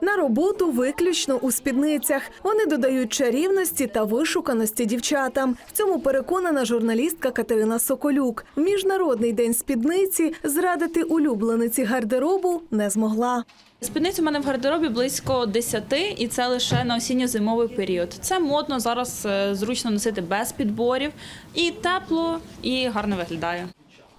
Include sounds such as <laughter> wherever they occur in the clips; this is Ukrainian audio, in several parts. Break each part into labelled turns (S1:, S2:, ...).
S1: На роботу виключно у спідницях. Вони додають чарівності та вишуканості дівчатам. В цьому переконана журналістка Катерина Соколюк. В міжнародний день спідниці зрадити улюблениці гардеробу не змогла.
S2: Спідниць у мене в гардеробі близько 10, і це лише на осінньо-зимовий період. Це модно зараз е, зручно носити без підборів, і тепло, і гарно виглядає.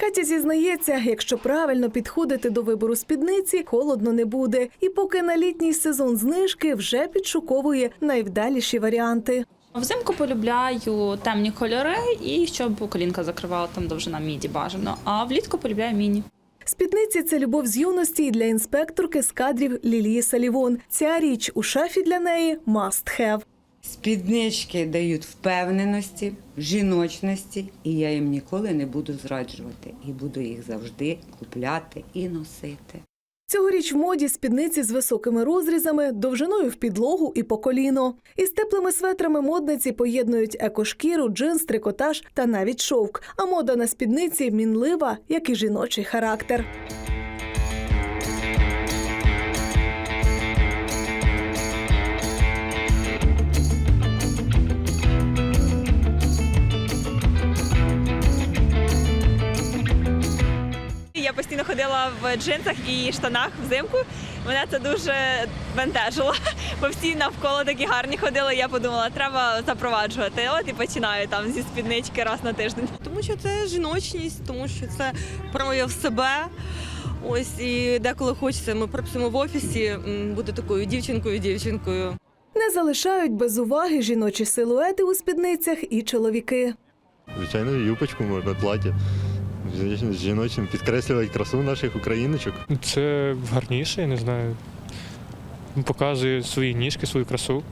S1: Катя зізнається, якщо правильно підходити до вибору спідниці, холодно не буде. І поки на літній сезон знижки вже підшуковує найвдаліші варіанти.
S2: Взимку полюбляю темні кольори і щоб колінка закривала там довжина міді бажано. А влітку полюбляю міні.
S1: Спідниці це любов з юності і для інспекторки з кадрів Лілії Салівон. Ця річ у шафі для неї must have.
S3: Спіднички дають впевненості, жіночності, і я їм ніколи не буду зраджувати. І буду їх завжди купляти і носити.
S1: Цьогоріч в моді спідниці з високими розрізами, довжиною в підлогу і по коліно. Із теплими светрами модниці поєднують екошкіру, джинс, трикотаж та навіть шовк. А мода на спідниці мінлива, як і жіночий характер.
S4: Я постійно ходила в джинсах і штанах взимку. Мене це дуже бентежило, <laughs> бо всі навколо такі гарні ходили. Я подумала, треба запроваджувати. От і починаю там зі спіднички раз на тиждень.
S5: Тому що це жіночність, тому що це прояв себе. Ось і деколи хочеться. Ми працюємо в офісі, бути такою дівчинкою-дівчинкою.
S1: Не залишають без уваги жіночі силуети у спідницях і чоловіки.
S6: Звичайно, юбочку можна, плаття. Жіночим підкреслювати красу наших україночок.
S7: Це гарніше, я не знаю. Показує свої ніжки, свою красу.